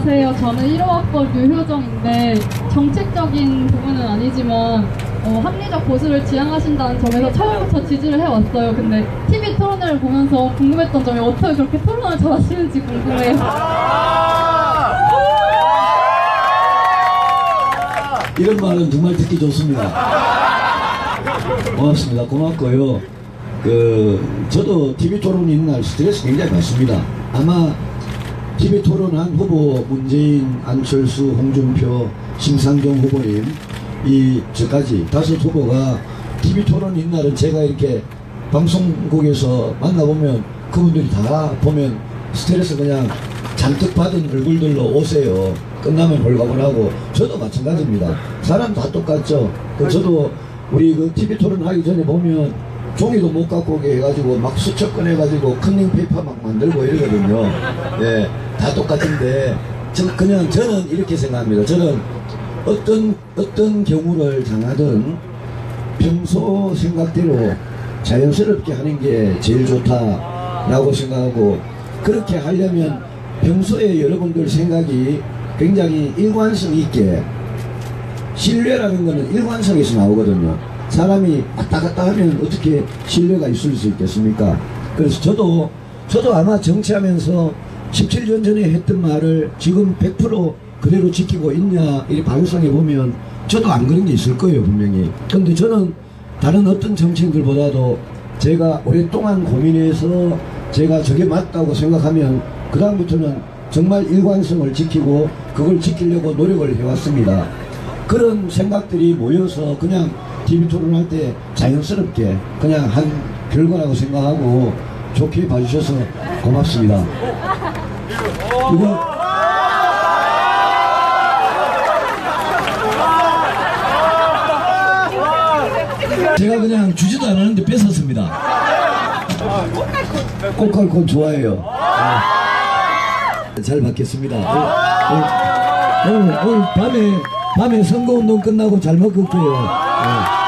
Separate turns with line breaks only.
안녕하세요. 저는 1호학번 류효정인데 정책적인 부분은 아니지만 어, 합리적 보수를 지향하신다는 점에서 처음부터 지지를 해왔어요. 근데 TV 토론회를 보면서 궁금했던 점이 어떻게 그렇게 토론을 잘하시는지 궁금해요.
이런 말은 정말 듣기 좋습니다. 고맙습니다. 고맙고요. 그 저도 TV 토론이 있는 날 스트레스 굉장히 받습니다. 아마 TV 토론한 후보 문재인, 안철수, 홍준표, 심상정 후보님 이 저까지 다섯 후보가 TV 토론 있는 날은 제가 이렇게 방송국에서 만나보면 그분들이 다 보면 스트레스 그냥 잔뜩 받은 얼굴들로 오세요. 끝나면 홀가분하고 저도 마찬가지입니다. 사람 다 똑같죠. 그 저도 우리 그 TV 토론 하기 전에 보면 종이도 못 갖고 오게 해가지고 막 수첩 꺼내가지고 컨닝 페이퍼 막 만들고 이러거든요. 예, 다 똑같은데 저 그냥 저는 이렇게 생각합니다. 저는 어떤 어떤 경우를 당하든 평소 생각대로 자연스럽게 하는 게 제일 좋다라고 생각하고 그렇게 하려면 평소에 여러분들 생각이 굉장히 일관성 있게 신뢰라는 거는 일관성에서 나오거든요. 사람이 왔다 갔다 하면 어떻게 신뢰가 있을 수 있겠습니까? 그래서 저도 저도 아마 정치하면서 17년 전에 했던 말을 지금 100% 그대로 지키고 있냐 이 방송에 보면 저도 안 그런 게 있을 거예요 분명히. 근데 저는 다른 어떤 정치인들보다도 제가 오랫동안 고민해서 제가 저게 맞다고 생각하면 그 다음부터는 정말 일관성을 지키고 그걸 지키려고 노력을 해왔습니다. 그런 생각들이 모여서 그냥 TV 토론할 때 자연스럽게 그냥 한 결과라고 생각하고 좋게 봐주셔서 고맙습니다. 제가 그냥 주지도 않았는데 뺏었습니다. 꽃갈콘 좋아해요. 네. 잘 받겠습니다. 오늘, 오늘, 오늘 밤에 밤에 선거운동 끝나고 잘 먹을게요. 네.